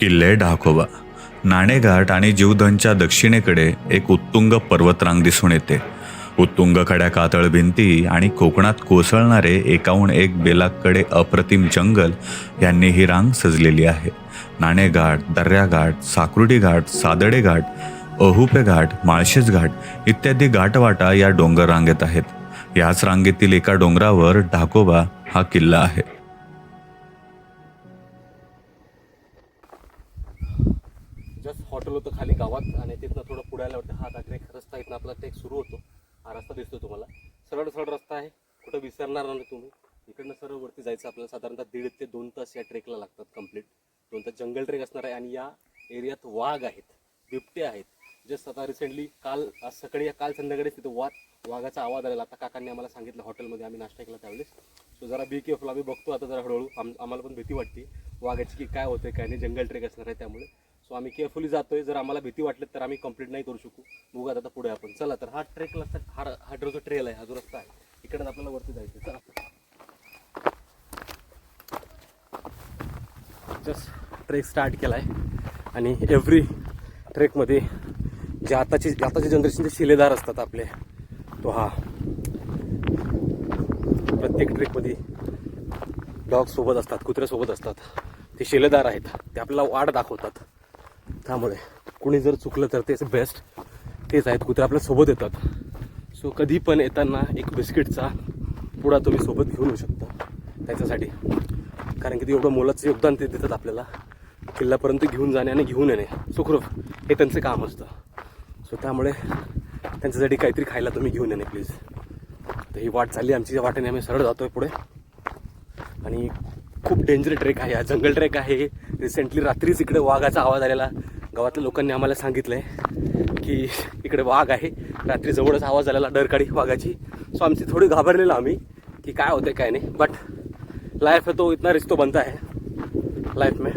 किल्ले ढाकोबा नाणेघाट आणि जीवधनच्या दक्षिणेकडे एक उत्तुंग पर्वतरांग दिसून येते. उत्तुंग खड्या कातळ भिंती आणि कोकणात कोसळणारे एकाहून एक बेलाकडे अप्रतिम जंगल यांनी ही रांग सजलेली आहे. नाणेघाट दर्याघाट साकुर्डी घाट सादडे घाट अहुपे घाट माळशेज घाट इत्यादी घाटवाटा या डोंगर रांगेत आहेत. याच रांगेतील एका डोंगरावर ढाकोबा हा किल्ला आहे. हॉटेल होतं खाली गावात आणि तिथनं थोडं पुढे वाटतं हा आता ट्रेक रस्ता इथनं आपला ट्रेक सुरू होतो. हा रस्ता दिसतो तुम्हाला. सरळ सरळ रस्ता आहे. कुठं विसरणार नाही तुम्ही. इकडनं सरळ वरती जायचं आपल्याला साधारणतः दीड ते दोन तास या ट्रेकला लागतात कंप्लीट दोन तास जंगल ट्रेक असणार आहे आणि या एरियात वाघ आहेत. बिबटे आहेत. जस्ट आता रिसेंटली काल आज सकाळी काल संध्याकाळी तिथं वाघ वाघाचा आवाज आलेला. आता काकांनी आम्हाला सांगितलं हॉटेलमध्ये आम्ही नाश्ता केला त्यावेळेस. सो जरा बी केअरफुल आम्ही बघतो आता जरा हळूहळू. आम आम्हाला पण भीती वाटते. वाघाची की काय होतंय काय नाही. जंगल ट्रेक असणार आहे त्यामुळे. सो आम्ही केअरफुली जातोय. जर आम्हाला भीती वाटली तर आम्ही कंप्लीट नाही करू शकू. बघूयात आता पुढे आपण. चला तर हा ट्रेक रस्ता हा हा जो ट्रेल आहे हा जो रस्ता आहे इकडे आपल्याला वरती जायचं चला. जस्ट ट्रेक स्टार्ट केला आहे आणि एव्हरी ट्रेकमध्ये जे आताचे आताच्या जनरेशनचे शिलेदार असतात आपले तो हा. प्रत्येक ट्रेकमध्ये डॉग सोबत असतात कुत्र्यासोबत असतात. ते शिलेदार आहेत. ते आपल्याला वाट दाखवतात. त्यामुळे कुणी जर चुकलं तर तेच बेस्ट तेच आहेत कुत्रे आपल्यासोबत येतात. सो कधी पण येताना एक बिस्किटचा पुडा तुम्ही सोबत घेऊन येऊ शकता. त्याच्यासाठी. कारण की ते एवढं मोलाचं योगदान ते देतात आपल्याला. किल्ल्यापर्यंत घेऊन जाणे आणि घेऊन येणे. सुखरूप. हे त्यांचं काम असतं. सो त्यामुळे त्यांच्यासाठी काहीतरी खायला तुम्ही घेऊन येणे प्लीज तर ही वाट चालली आमची. वाटेने आम्ही सरळ जातोय पुढे. आणि खूप डेंजर ट्रेक आहे. हा जंगल ट्रेक आहे. रिसेंटली रात्रीच इकडे वाघाचा आवाज आलेला. गावातल्या लोकांनी आम्हाला सांगितलंय की इकडे वाघ आहे. रात्री जवळच आवाज आलेला डरकाळी वाघाची. सो आमची थोडी घाबरलेलो आम्ही की काय होते काय नाही. बट लाइफ है तो इतना रिस्क तो बनता है. लाइफ में.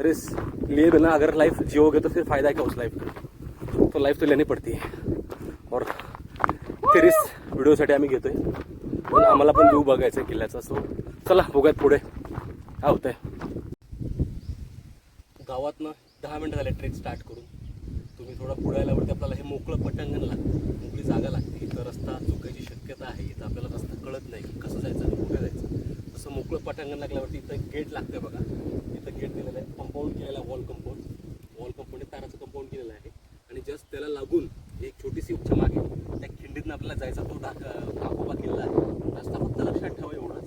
रिस्क लिए बिना अगर लाइफ जियोगे तो फिर फायदा क्या उस लाइफ का? तो लाइफ तो लेनी पडती है. और ते रिस्क व्हिडिओसाठी आम्ही घेतोय. पण आम्हाला पण व्ह्यू बघायचा आहे किल्ल्याचा. सो चला बघूयात पुढे. काय होतंय. गावातनं दहा मिनटं झाले ट्रेक स्टार्ट करून. तुम्ही थोडा पुढे आल्यावरती आपल्याला हे मोकळं पटांगण लागतं. मोकळी जागा लागते. इथं रस्ता चुकायची शक्यता आहे. इथं आपल्याला रस्ता कळत नाही. की कसं जायचं आणि कुठे जायचं? तसं मोकळं पटांगण लागल्यावरती इथं गेट लागतं बघा. इथं गेट दिलेलं आहे. कंपाऊंड केलेलं आहे वॉल कंपाऊंड वॉल कंपाऊंड ताराचं कंपाऊंड केलेलं आहे. आणि जस्ट त्याला लागून एक छोटीशी उच्च मागे त्या खिंडीतनं आपल्याला जायचा तो डाक ढाकोबा किल्ला आहे. रस्ता फक्त लक्षात ठेवा एवढा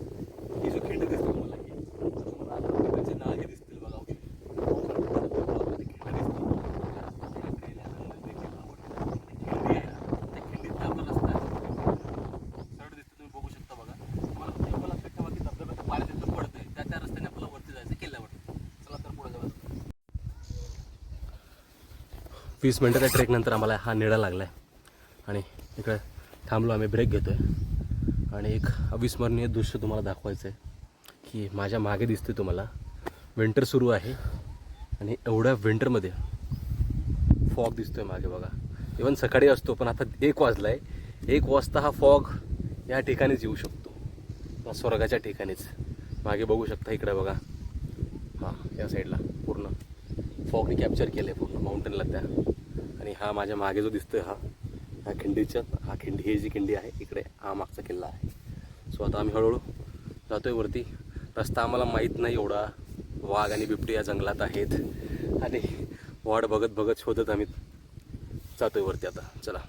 ही जो खिंड दिसते तुम्हाला ही तर तुम्हाला आता तिकडचे नाळे दिसतील बघा औषध. ती खिंड दिसते. खिंडी आहे ना, त्या खिंडीतनं आपला रस्ता आहे. सरळ दिसतं तुम्ही बघू शकता बघा तुम्हाला फक्त एवढं लक्षात ठेवा की धबधब्याचं पाणी तिथं पडतंय त्या त्या रस्त्याने आपल्याला वरती जायचं किल्ल्यावर चला तर पुढे जाऊ वीस मिनटाच्या ट्रेकनंतर आम्हाला हा निळा लागला आहे आणि इकडे थांबलो आम्ही ब्रेक घेतो आहे आणि एक अविस्मरणीय दृश्य तुम्हाला दाखवायचं आहे की माझ्या मागे दिसते तुम्हाला. विंटर सुरू आहे. आणि एवढ्या विंटरमध्ये फॉग दिसतो आहे मागे बघा. इवन सकाळी असतो पण आता एक वाजला आहे एक वाजता हा फॉग या ठिकाणीच येऊ शकतो. स्वर्गाच्या ठिकाणीच. मागे बघू शकता इकडे बघा. हां या साईडला पूर्ण. फॉगने कॅप्चर केलं आहे पूर्ण माउंटेनला त्या. आणि हा माझ्या मागे जो दिसतोय हा ह्या खिंडीच्या हा खिंडी ही जी खिंडी आहे इकडे हा मागचा किल्ला आहे. सो आता आम्ही हळूहळू जातोय वरती. रस्ता आम्हाला माहीत नाही एवढा. वाघ आणि बिबटी या जंगलात आहेत. आणि वाट बघत बघत शोधत आम्ही जातोय वरती आता. चला.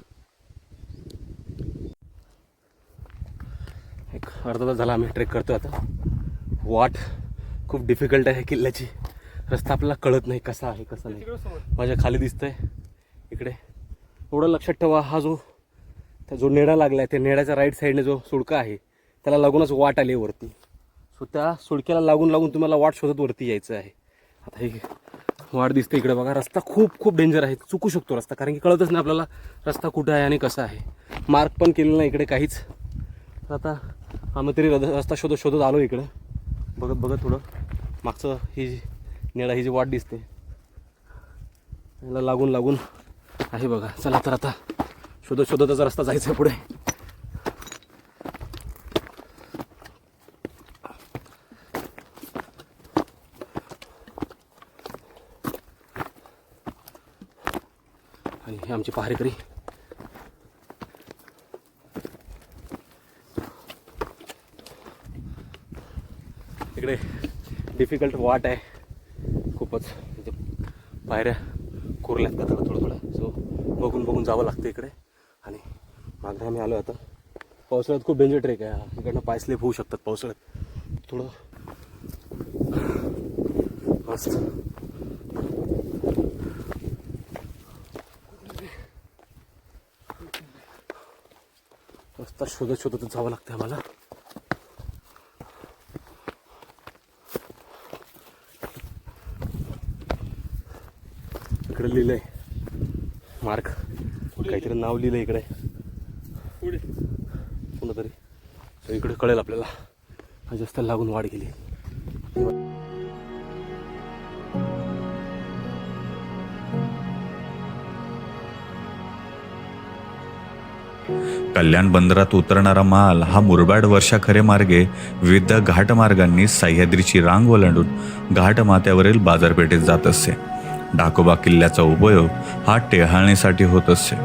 एक अर्धा तास झाला आम्ही ट्रेक करतोय आता. वाट खूप डिफिकल्ट आहे किल्ल्याची. रस्ता आपल्याला कळत नाही कसा आहे कसा नाही. माझ्या खाली दिसतंय. इकडे. एवढं लक्षात ठेवा हा जो त्या जो नेडा लागला आहे त्या नेड्याच्या राईट साईडने जो सुडका आहे त्याला लागूनच वाट आली आहे वरती. सो त्या सुडक्याला लागून लागून तुम्हाला वाट शोधत वरती यायचं आहे. आता हे वाट दिसते इकडे बघा रस्ता खूप खूप डेंजर आहे. चुकू शकतो रस्ता कारण की कळतच नाही आपल्याला रस्ता कुठं आहे आणि कसा आहे. मार्क पण केलेला नाही इकडे काहीच. तर आता आम्ही तरी रद- रस्ता शोधत शोधत आलो इकडे. बघत बघत थोडं मागचं ही जी नेळा ही जी वाट दिसते याला लागून लागून आहे बघा चला तर आता शोधत शोधतच रस्ता जायचा पुढे. आणि हे आमची पहारेकरी. इकडे डिफिकल्ट वाट आहे खूपच. म्हणजे पायऱ्या कोरल्यात का त्याला थोडं थोडं? सो बघून बघून जावं लागतं इकडे. आणि मागे आम्ही आलो आता. पावसाळ्यात खूप डेंजर ट्रेक आहे. इकडनं पाय स्लिप होऊ शकतात पावसाळ्यात. थोडं. मस्त. रस्ता शोधत शोधतच जावं लागतं आम्हाला. इकडे लिहिलंय. मार्क काहीतरी नाव लिहिलंय इकडे. कोणतरी. तर इकडे कळेल आपल्याला. जास्त लागून वाढ गेली. कल्याण बंदरात उतरणारा माल हा मुरबाड वर्षा खरे मार्गे विविध घाटमार्गांनी सह्याद्रीची रांग ओलांडून घाटमाथ्यावरील बाजारपेठेत जात असे. डाकोबा किल्ल्याचा उपयोग हा टेहाळणीसाठी होत असे.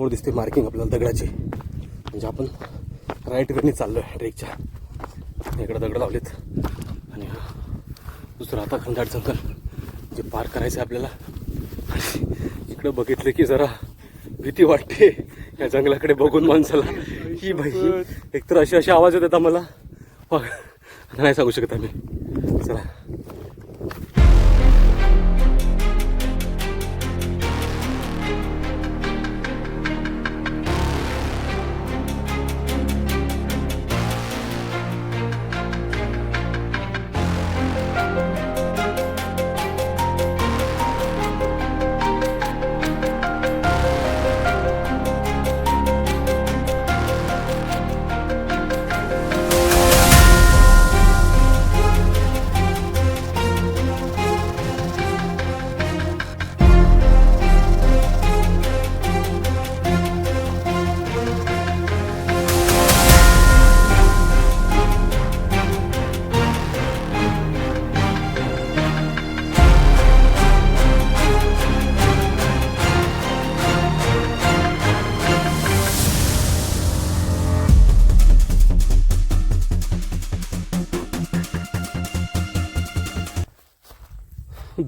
समोर दिसते मार्किंग आपल्याला दगडाची. म्हणजे आपण राईट वेने चाललो आहे ट्रेकच्या इकडं दगड लावलेत. आणि हा आता खंडाट जंगल. जे पार करायचं आहे आपल्याला इकडं बघितलं की जरा भीती वाटते या जंगलाकडे बघून माणसाला. ही बाई एकतर असे असे आवाज येतात आम्हाला. मग नाही सांगू शकत आम्ही. चला.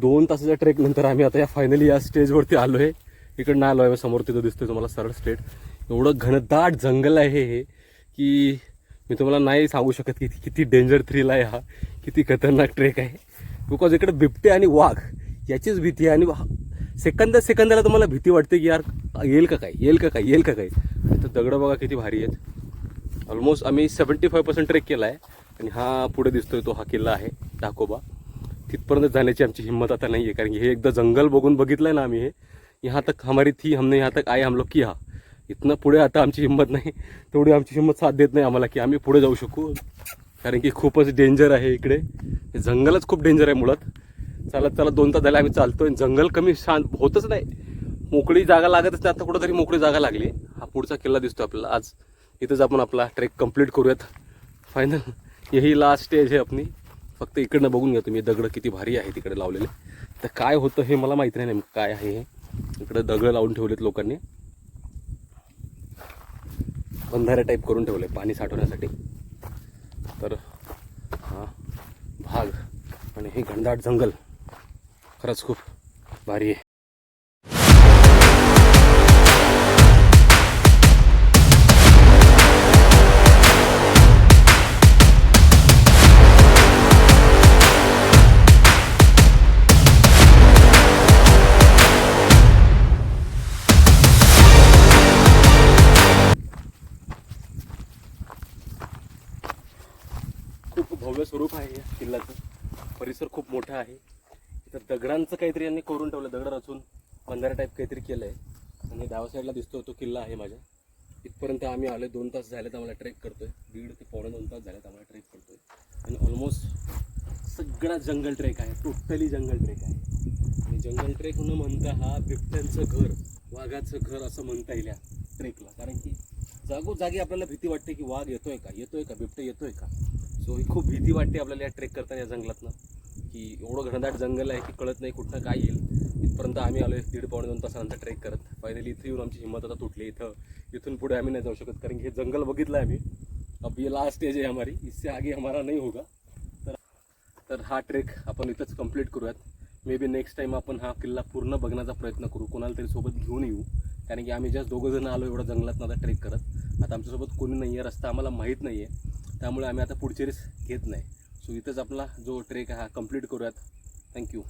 दोन तासाच्या ट्रेक नंतर आम्ही आता या फायनली या स्टेजवरती आलो आहे इकडं नाही आलो आहे समोर तिथं दिसतोय तुम्हाला सरळ स्टेट एवढं घनदाट जंगल आहे हे की मी तुम्हाला नाही सांगू शकत की किती डेंजर थ्रिल आहे हा किती खतरनाक ट्रेक आहे. बिकॉज इकडे बिबटे आणि वाघ याचीच भीती आहे. आणि सेकंद सेकंदाला तुम्हाला भीती वाटते की यार येईल का काय येईल का काय येईल का काय. तर दगडं बघा किती भारी आहेत. ऑलमोस्ट आम्ही सेवन्टी फाय पर्सेंट ट्रेक केला आहे आणि हा पुढे दिसतोय तो हा किल्ला आहे ढाकोबा तिथपर्यंत जाण्याची आमची हिंमत आता नाही आहे कारण की हे एकदा जंगल बघून बघितलं आहे ना आम्ही हे यहाँ तक हमारी थी हमने यहाँ तक आए हम लोग हा. इथनं पुढे आता आमची हिंमत नाही. तेवढी आमची हिंमत साथ देत नाही आम्हाला की आम्ही पुढे जाऊ शकू. कारण की खूपच डेंजर आहे इकडे. हे जंगलच खूप डेंजर आहे मुळात. चालत चालत दोन तास झाले आम्ही चालतोय. जंगल कमी शांत होतच नाही. मोकळी जागा लागतच नाही आता कुठंतरी मोकळी जागा लागली. हा पुढचा किल्ला दिसतो आपल्याला. आज इथंच आपण आपला ट्रेक कंप्लीट करूयात. फायनल यही लास्ट स्टेज आहे आपली. फक्त इकडनं बघून घ्या तुम्ही दगड किती भारी आहे तिकडे लावलेले. तर काय होतं हे मला माहिती नाही नेमकं काय आहे हे. इकडे दगड लावून ठेवलेत लोकांनी. बंधारे टाईप करून ठेवले पाणी साठवण्यासाठी. तर हा भाग आणि हे घनदाट जंगल. खरंच खूप भारी आहे. खूप मोठं आहे. इथं दगडांचं काहीतरी यांनी करून ठेवलं दगड रचून. बंधारा टाईप काहीतरी केलं आहे आणि डाव्या साईडला दिसतो तो किल्ला आहे माझ्या. इथपर्यंत आम्ही आलो दोन तास झालेत आम्हाला ट्रेक करतोय. दीड ते पावणे दोन तास झालेत आम्हाला ट्रेक करतोय. आणि ऑलमोस्ट सगळा जंगल ट्रेक आहे. टोटली जंगल ट्रेक आहे. आणि जंगल ट्रेक न म्हणता हा बिबट्यांचं घर वाघाचं घर असं म्हणता येईल या ट्रेकला कारण की जागोजागी आपल्याला भीती वाटते की वाघ येतोय का? येतोय का? बिबटे येतोय का? सो ही खूप भीती वाटते आपल्याला या ट्रेक करताना या जंगलातनं. की एवढं घनदाट जंगल आहे की कळत नाही कुठनं काय येईल. इथपर्यंत आम्ही आलो दीड पावणे दोन तासानंतर ट्रेक करत. फायनली इथे येऊन आमची हिंमत आता तुटली. इथं इथून पुढे आम्ही नाही जाऊ शकत. कारण की हे जंगल बघितलं आहे आम्ही. अब ये लास्ट स्टेज आहे हमारी. इससे आगे हमारा नाही होगा. तर तर हा ट्रेक आपण इथंच कंप्लीट करूयात. मे बी नेक्स्ट टाइम आपण हा किल्ला पूर्ण बघण्याचा प्रयत्न करू. कोणाला तरी सोबत घेऊन येऊ. कारण की आम्ही जस्ट दोघं जण आलो एवढं जंगलात आता ट्रेक करत. आता आमच्यासोबत कोणी नाही आहे रस्ता आम्हाला माहीत नाही आहे त्यामुळे आम्ही आता पुढची रिस्क घेत नाही. सो इथंच आपला जो ट्रेक आहे हा कंप्लीट करूयात. थँक्यू